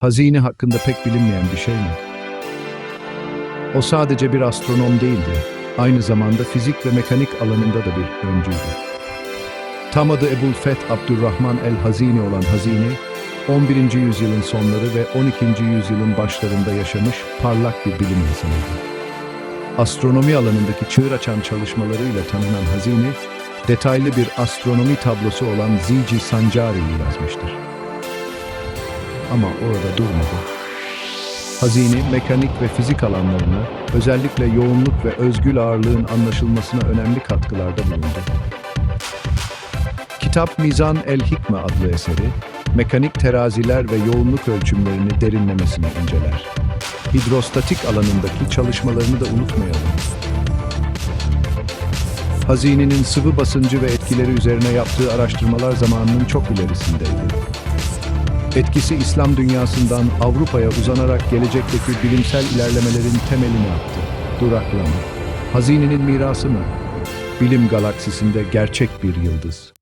Hazine hakkında pek bilinmeyen bir şey mi? O sadece bir astronom değildi. Aynı zamanda fizik ve mekanik alanında da bir öncüydü. Tam adı Ebul Feth Abdurrahman el-Hazini olan Hazini, 11. yüzyılın sonları ve 12. yüzyılın başlarında yaşamış parlak bir bilim insanıydı. Astronomi alanındaki çığır açan çalışmalarıyla tanınan Hazini, detaylı bir astronomi tablosu olan Zici Sancari'yi yazmıştır. Ama orada durmadı. Hazini, mekanik ve fizik alanlarına, özellikle yoğunluk ve özgül ağırlığın anlaşılmasına önemli katkılarda bulundu. Kitap Mizan el-Hikme adlı eseri, mekanik teraziler ve yoğunluk ölçümlerini derinlemesine inceler. Hidrostatik alanındaki çalışmalarını da unutmayalım. Hazinenin sıvı basıncı ve etkileri üzerine yaptığı araştırmalar zamanının çok ilerisindeydi. Etkisi İslam dünyasından Avrupa'ya uzanarak gelecekteki bilimsel ilerlemelerin temelini attı. Duraklama. Hazinenin mirası mı? Bilim galaksisinde gerçek bir yıldız.